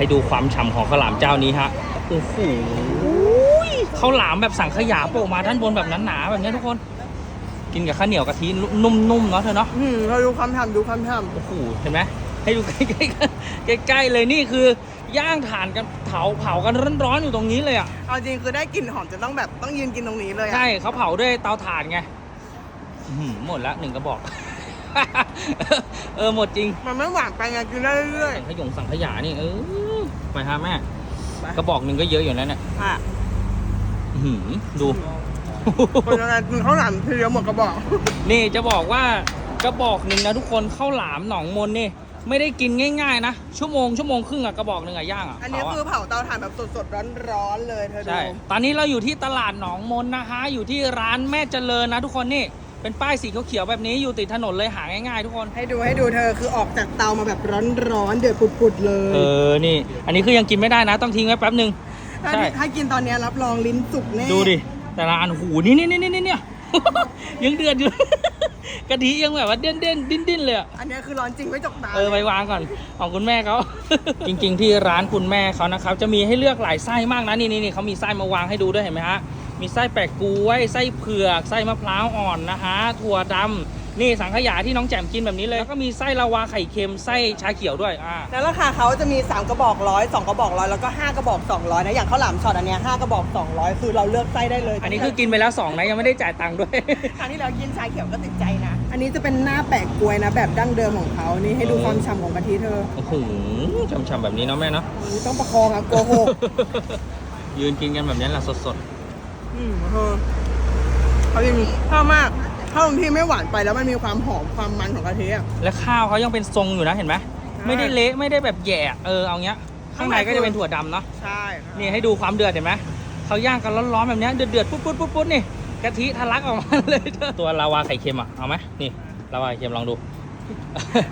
ให้ดูความฉ่ำของข้าวหลามเจ้านี้ฮะโอ้โหข้าวหลามแบบสังขยาโปะมาด้านบนแบบหนาๆแบบนี้ทุกคน กินกับข้าวเหนียวกะทินุ่มๆเนาะเธอเนาะอืมเราดูความทำดูความทโอ้โหเห็นไหมให้ดูใกล้ๆใกล้ๆเลยนี่คือย่างถ่านกันเผาเผากันร้อนๆอยู่ตรงนี้เลยอะำเอาจริงคือได้กลิ่นหอมจะต้องแบบต้องยืนกินตรงนี้เลยอะใช่เขาเผาด้วยเตาถ่านไงอื้อหือหมดละหนึ่งกระบอก เออหมดจริง มันไม่หวานไปไงกินได้เรื่อยสังขยงสังขยานี่เออ ไปฮะแม่ ไป กระบอกหนึ่งก็เยอะอยู่แล้วเนี่ยๆค่ะอื้อหือดู คนอะไรกินข้าวหลามทีเดียวหมดกระบอก นี่จะบอกว่ากระบอกหนึ่งนะทุกคนข้าวหลามหนองมนนี่ไม่ได้กินง่ายๆนะชั่วโมงชั่วโมงครึ่งอะกระบอกหนึ่งอะย่างอะอันนี้เผาะคือเผาเตาถ่านแบบสดๆร้อนๆเลยเธอดู ใช่ตอนนี้เราอยู่ที่ตลาดหนองมนนะคะอยู่ที่ร้านแม่เจริญนะทุกคนนี่ เป็นป้ายสีเขียวๆแบบนี้อยู่ติดถนนเลยหาง่ายๆทุกคน ให้ดูให้ดูเธอคือออกจากเตามาแบบร้อนๆเดือดปุดๆเลยเออนี่ อันนี้คือยังกินไม่ได้นะ ต้องทิ้งไว้แป๊บหนึ่ง ถ้าใช่ ถ้ากินตอนเนี้ยรับรองลิ้นสุกแน่ดูดิ แต่ละอันหูนี่นี่นี่นี่เนี่ย ยังเดือดอยู่ กะทิยังแบบว่าเด่นเด่นดิ้นดิ้นๆเลยอะ อันเนี้ยคือร้อนจริงไม่จกตาเออไปวางก่อนของคุณแม่เขา จริง ๆ ที่ร้านคุณแม่เขานะครับ จะมีให้เลือกหลายไส้มากนะนี่นี่นี่เขามีไส้มาวางให้ดูด้วยเห็นไหมฮะ มีไส้แปะกล้วย ไส้เผือก ไส้มะพร้าวอ่อนนะฮะ ถั่วดำนี่สังขยาที่น้องแจ่มกินแบบนี้เลย แล้วก็มีไส้ลาวาไข่เค็ม ไส้ชาเขียวด้วย อ่า แล้วราคาเขาจะมี 3 กระบอกร้อยสองกระบอกร้อยแล้วก็ 5 กระบอก 200 นะ อย่างข้าวหลามช็อตอันเนี้ย5กระบอก 200 คือเราเลือกไส้ได้เลยอันนี้คือกินไปแล้วสองนะยังไม่ได้จ่ายตังค์ด้วย ครั้งที่เรากินชาเขียวก็ติดใจนะ อันนี้จะเป็นหน้าแปะกล้วยนะ แบบดั้งเดิมของเขานี่ให้ดูความฉ่ำของกะทิเธอโอ้โหช่ำๆแบบนี้เนาะแม่เนาะอันนี้ต้องประคองครับโกหกยืนกินกันแบบนี้แหละสด อืมเธอเขาจริงชอบมากข้าวที่ไม่หวานไปแล้วมันมีความหอมความมันของกะทิอะๆและข้าวเขายังเป็นทรงอยู่นะเห็นไหมใช่ไม่ได้เละไม่ได้แบบแหย่เออเอาเงี้ย ข้างในก็จะเป็นถั่วดำเนาะใช่ค่ะนี่ให้ดูความเดือดเห็นไหมเขาย่างกันร้อนๆแบบเนี้ยเดือดเดือดๆปุ๊ดปุ๊ดปุ๊ดปุ๊ดนี่กะทิทะลักออกมาเลยเธอตัวลาวาไข่เค็มอะเอาไหมนี่ลาวาไข่เค็มลองดู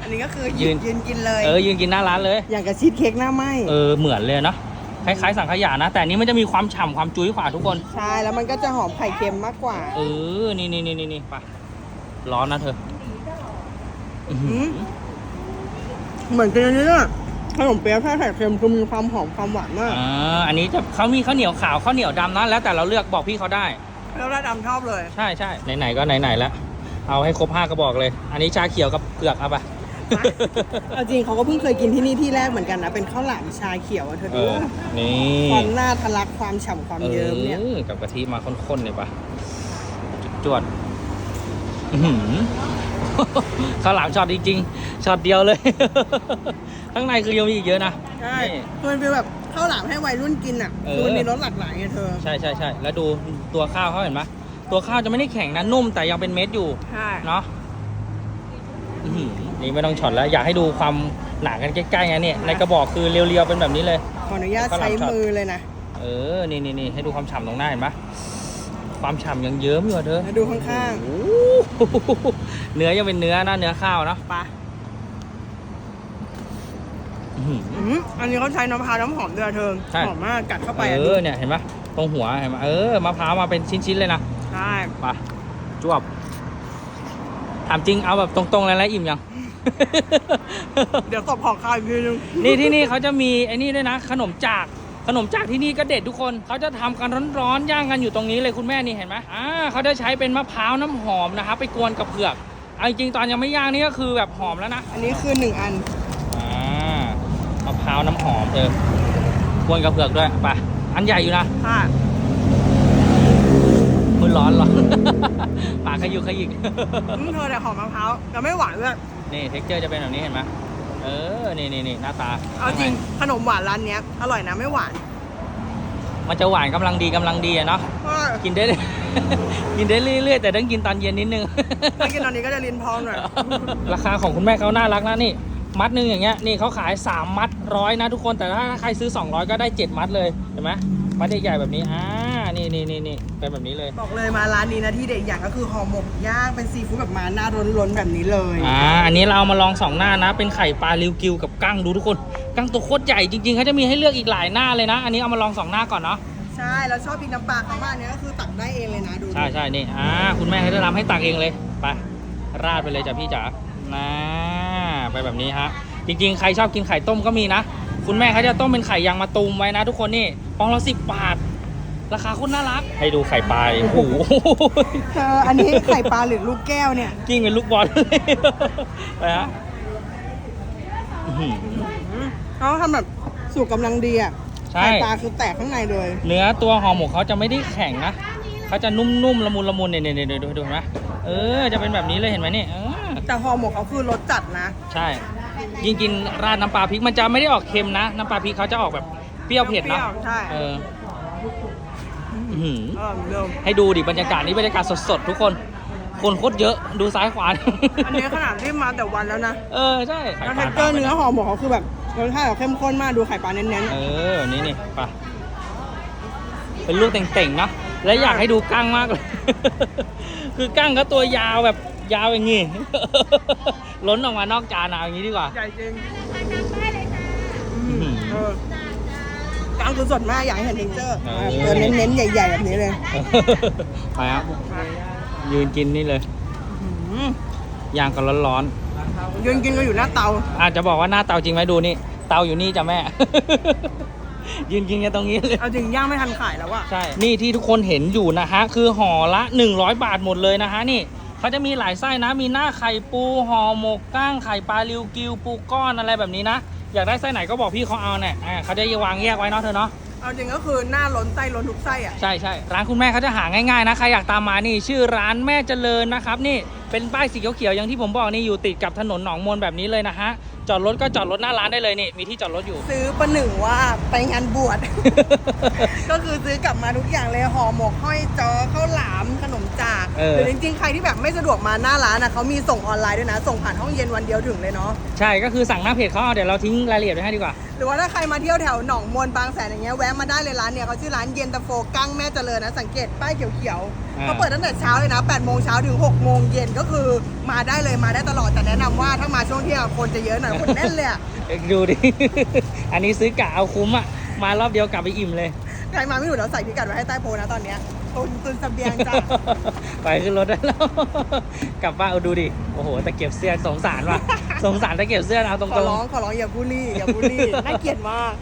อันนี้ก็คือยืยืน นยืนกินเลย เออยืนกินหน้าร้านเลย อย่างกับชีสเค้กหน้าไหมเออเหมือนเลยเนาะ คล้ายๆสังขยานะ แต่อันนี้มันจะมีความฉ่ำความจุ้ยกว่าทุกคน ใช่แล้วมันก็จะหอมไข่เค็มมากกว่า เออ นี่นี่นี่นี่นี่ไปร้อนนะเธออื้อหือเหมือนกินอันนี้อะขนมเปี๊ยะแค่ไข่เค็มคือมีความหอมความหวานมากอ่าอันนี้จะเขามีข้าวเหนียวขาวข้าวเหนียวดำนะแล้วแต่เราเลือกบอกพี่เขาได้ แล้วราดำชอบเลย ใช่ใช่ไหนๆก็ไหนๆแล้วเอาให้ครบห้ากระบอกเลย อันนี้ชาเขียวกับเผือกเอาไป เอาจริงเขาก็เพิ่งเคยกินที่นี่ที่แรกเหมือนกันนะ เป็นข้าวหลามชาเขียวอะเธอเอดูอ นี่ความหน้าทะลักความฉ่ำความเยิ้มเนี่ยออกับกะทิมาข้นๆเลยปะจวดๆอื้อหือ ข้าวหลามช็อตจริงๆช็อตเดียวเลย ข้างในคือยังมีอีกเยอะนะ ใช่นี่คือมันเป็นแบบข้าวหลามให้วัยรุ่นกินอะเออ คือมันมีรสหลากหลายไงเธอ ใช่ใช่ใช่แล้วดูตัวข้าวเขาเห็นไหมตัวข้าวจะไม่ได้แข็งนะนุ่มแต่ยังเป็นเม็ดอยู่ ใช่ เนาะอื้อหือ นี่ไม่ต้องช็อตแล้ว อยากให้ดูความหนากันใกล้ๆไงเนี่ยในกระบอกคือเรียวๆเป็นแบบนี้เลย ขออนุญาตข้าวหลามใช้ช็อตมือเลยนะ เออ นี่นี่นี่ให้ดูความฉ่ำตรงหน้าเห็นปะความฉ่ำยังเยิ้มอยู่อะเธอแล้วดูข้างโอ้โหเนื้อยังเป็นเนื้อนะเนื้อข้าวเนาะๆปะอื้อหืออืมอันนี้เขาใช้น้ำมะพร้าวน้ำหอมด้วยอะเธอใช่หอมมากกัดเข้าไปอะเอดูอเนี่ยเห็นปะตรงหัวเห็นปะเออมะพร้าวมาเป็นชิ้นๆเลยนะใช่ไปจวบถามจริงเอาแบบตรงๆเลยแล้วอิ่มยัง เดี๋ยวตบของข้าวอีกทีนึงนี่ที่นี่เขาจะมีไอ้นี่ด้วยนะ ขนมจากขนมจากที่นี่ก็เด็ดทุกคน เขาจะทำกันร้อนๆย่างกันอยู่ตรงนี้เลยคุณแม่นี่เห็นไหมอ่าเขาจะใช้เป็นมะพร้าวน้ำหอมนะครับไปกวนกับเผือกเอาจริงๆตอนยังไม่ย่างนี่ก็คือแบบหอมแล้วนะ อันนี้คือหนึ่งอัน อ่ามะพร้าวน้ำหอมเธอกวนกับเผือกด้วยไปอันใหญ่อยู่นะค่ะมือร้อนร้อนปากขยุกขยิกอืมเธอแต่หอมมะพร้าวแต่ไม่หวานด้วย นี่เท็กเจอร์จะเป็นแบบนี้เห็นไหมเออ นี่นี่นี่หน้าตาเอาจริงขนมหวานร้านเนี้ยอร่อยนะไม่หวานมันจะหวานกำลังดีกำลังดีอะเนาะก็กินได้ กินได้เรื่อยๆแต่ต้องกินตอนเย็นนิดนึงถ้ากินตอนนี้ก็จะลิ้นพองหน่อยราคาของคุณแม่เขาน่ารักนะนี่ มัดหนึงอย่างเงี้ยนี่เขาขาย 3 มัดร้อยนะทุกคนแต่ถ้าใครซื้อ 200 ก็ได้ 7 มัดเลยเห็นไหมมัดใหญ่ๆแบบนี้อ่า นี่นี่นี่นี่เป็นแบบนี้เลย บอกเลยมาร้านนี้นะที่เด็ดอย่างก็คือห่อหมกย่างเป็นซีฟู้ดแบบมาหน้าล้นๆแบบนี้เลยอ่า อันนี้เราเอามาลองสองหน้านะ เป็นไข่ปลาริวกิวกับกั้งดูทุกคน กั้งตัวโคตรใหญ่จริงๆเขาจะมีให้เลือกอีกหลายหน้าเลยนะ อันนี้เอามาลองสองหน้าก่อนเนาะ ใช่แล้วชอบพริกน้ำปลาเขามากเนี่ยก็คือตักได้เองเลยนะดูดิใช่ใช่นี่ อ่า คุณแม่เขาจะทำให้ตักเองเลย ไป ราดไปเลยจ้ะพี่จ๋านะไปแบบนี้ฮะ จริงๆ ใครชอบกินไข่ต้มก็มีนะ คุณแม่เขาจะต้มเป็นไข่ยางมะตูมไว้นะ ทุกคนนี่ฟองละสิบบาท ราคาโคนน่ารัก ให้ดูไข่ปลายโอ้โหเธออันนี้ไข่ปลาหรือลูกแก้วเนี่ย กิ้งเป็นลูกบอลเลยไปฮะอื้อหือ เขาทำแบบสูตรกำลังดีอะใช่ ไข่ปลาคือแตกข้างในเลย เนื้อตัวห่อหมกเขาจะไม่ได้แข็งนะเขาจะนุ่มๆละมุนละมุนเนี่ยเนี่ยเนี่ยดูดูเห็นไหมเออจะเป็นแบบนี้เลยเห็นไหมนี่เออแต่ห่อหมกเขาคือรสจัดนะ ใช่ยิ่งกินราดน้ำปลาพริกมันจะไม่ได้ออกเค็มนะ น้ำปลาพริกเขาจะออกแบบเปรี้ยวเผ็ดเนอะเปรี้ยวใช่ เออ อื้อหืออร่อยเหมือนเดิมให้ดูดิบรรยากาศนี้บรรยากาศสดๆทุกคน คนโคตรเยอะดูซ้ายขวา อันนี้ขนาดที่มาแต่วันแล้วนะเออใช่แล้วเทคเจอร์เนื้อห่อหมกเขาคือแบบรสชาติแบบเข้มข้นมากดูไข่ปลาเน้นเออ นี่นี่ไปเป็นลูกเต่งๆนะและอยากให้ดูกั้งมากเลย คือกั้งก็ตัวยาวแบบยาวอย่างงี้ ล้นออกมานอกจานอะเอาอย่างนี้ดีกว่าๆใหญ่จริงอื้อหือ เออ กลางคือสดมากอยากให้เห็นเทคเจอร์เออเออเน้นๆ ใหญ่ๆ แบบนี้เลยไปครับยืนกินนี่เลยอืมย่างกันร้อนยืนกินก็อยู่หน้าเตา ๆ อาจจะบอกว่าหน้าเตาจริงไหมดูนี่ เตาอยู่นี่จ้ะแม่ ยืนกินกันตรงนี้เลย เอาจริงย่างไม่ทันขายแล้วอะใช่ นี่ที่ทุกคนเห็นอยู่นะฮะ คือห่อละ 100 บาทหมดเลยนะฮะนี่เขาจะมีหลายไส้นะ มีหน้าไข่ปูห่อหมกก้างไข่ปลาริวกิวปูก้อนอะไรแบบนี้นะ อยากได้ไส้ไหนก็บอกพี่เขาเอาเนี่ยอ่าเขาจะวางแยกไว้เนาะเธอเนาะเอาจริงก็คือหน้าล้นไส้ล้นทุกไส้อะใช่ใช่ร้านคุณแม่เขาจะหาง่ายๆนะใครอยากตามมานี่ชื่อร้านแม่เจริญนะครับนี่ เป็นป้ายสีเขียวๆอย่างที่ผมบอกนี่อยู่ติดกับถนนหนองมนแบบนี้เลยนะฮะจอดรถก็จอดรถหน้าร้านได้เลยนี่มีที่จอดรถอยู่ ซื้อประหนึ่งว่าไปงานบวช ก็คือซื้อกลับมาทุกอย่างเลยห่อหมกห้อยจอข้าวหลามขนมจากเออ หรือจริงๆ ใครที่แบบไม่สะดวกมาหน้าร้านนะเขามีส่งออนไลน์ด้วยนะ ส่งผ่านห้องเย็นวันเดียวถึงเลยเนาะใช่ก็คือสั่งหน้าเพจเขาเอาเดี๋ยวเราทิ้งรายละเอียดไว้ให้ดีกว่า หรือว่าถ้าใครมาเที่ยวแถวหนองมนบางแสนอย่างเงี้ยแวะมาได้เลยร้านเนี่ยเขาชื่อร้านเย็นตาโฟกั้งแม่เจริญนะสังเกตป้ายเขียวอ่าๆ เขาเปิดตั้งแต่เช้าเลยนะ8โมงเช้าถึง6โมงเย็นก็คือมาได้เลยมาได้ตลอดแต่แนะนำว่าถ้ามาช่วงเที่ยงคนจะเยอะหน่อยคนแน่นเลยอะเอ็กดูดิ อันนี้ซื้อกะเอาคุ้มอะ มารอบเดียวกลับไปอิ่มเลย ใครมาไม่ถูกเราใส่พิกัดไว้ให้ใต้โพสต์นะตอนเนี้ยตุนตุนเสบียงจ้าไปขึ้นรถได้แล้ว กลับบ้านเอาดูดิ โอ้โหตะเกียบเสื้อสงสารว่ะ สงสารตะเกียบเสื้อเอาตรของร้องขอร้องอย่าบูลลี่อย่าบูลลี่น่าเกลียดมาก